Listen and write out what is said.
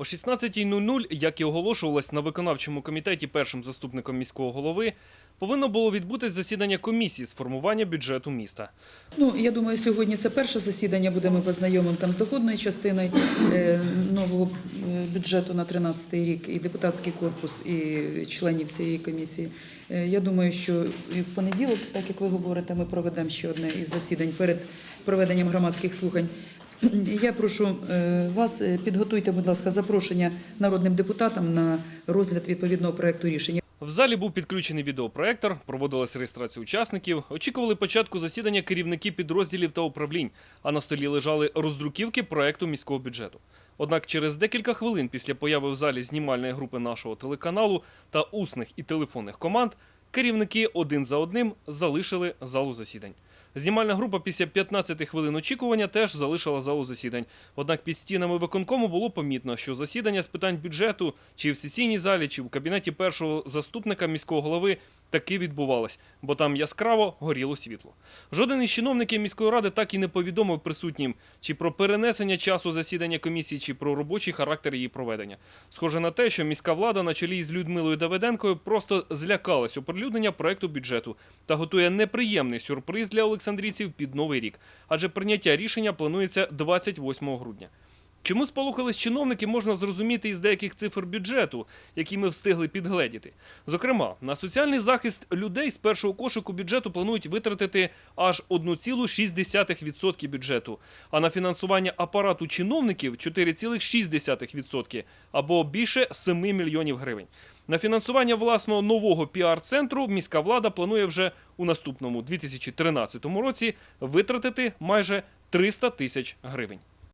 О 16.00, як і оголошувалось на виконавчому комітеті першим заступником міського голови, повинно було відбутись засідання комісії з формування бюджету міста. Ну, я думаю, сьогодні це перше засідання, буде ми познайомимо там з доходною частиною е, нового е, бюджету на 13 рік, і депутатський корпус, і членів цієї комісії. Е, Я думаю, що в понеділок, так як ви говорите, ми проведемо ще одне із засідань перед проведенням громадських слухань. Я прошу е, вас, е, підготуйте, будь ласка, запрошення народним депутатам на розгляд відповідного проекту рішення. В залі був підключений відеопроектор, проводилась реєстрація учасників, очікували початку засідання керівники підрозділів та управлінь, а на столі лежали роздруківки проекту міського бюджету. Однак через декілька хвилин після появи в залі знімальної групи нашого телеканалу та усних і телефонних команд керівники один за одним залишили залу засідань. Знімальна група після 15 хвилин очікування теж залишила залу засідань. Однак під стінами виконкому було помітно, що засідання з питань бюджету чи в сесійній залі, чи в кабінеті першого заступника міського голови таки відбувалось, бо там яскраво горіло світло. Жоден із чиновників міської ради так і не повідомив присутнім чи про перенесення часу засідання комісії, чи про робочий характер її проведення. Схоже на те, що міська влада на чолі з Людмилою Давиденкою просто злякалась оприлюднення проекту бюджету та готує неприємний сюрприз для олександрійців під новий рік, адже прийняття рішення планується 28 грудня. Чому сполохались чиновники, можна зрозуміти із деяких цифр бюджету, які ми встигли підгледіти. Зокрема, на соціальний захист людей з першого кошику бюджету планують витратити аж 1,6% бюджету, а на фінансування апарату чиновників 4,6% або більше 7 мільйонів гривень. На фінансування власного нового піар-центру міська влада планує вже у наступному 2013 році витратити майже 300 тисяч гривень.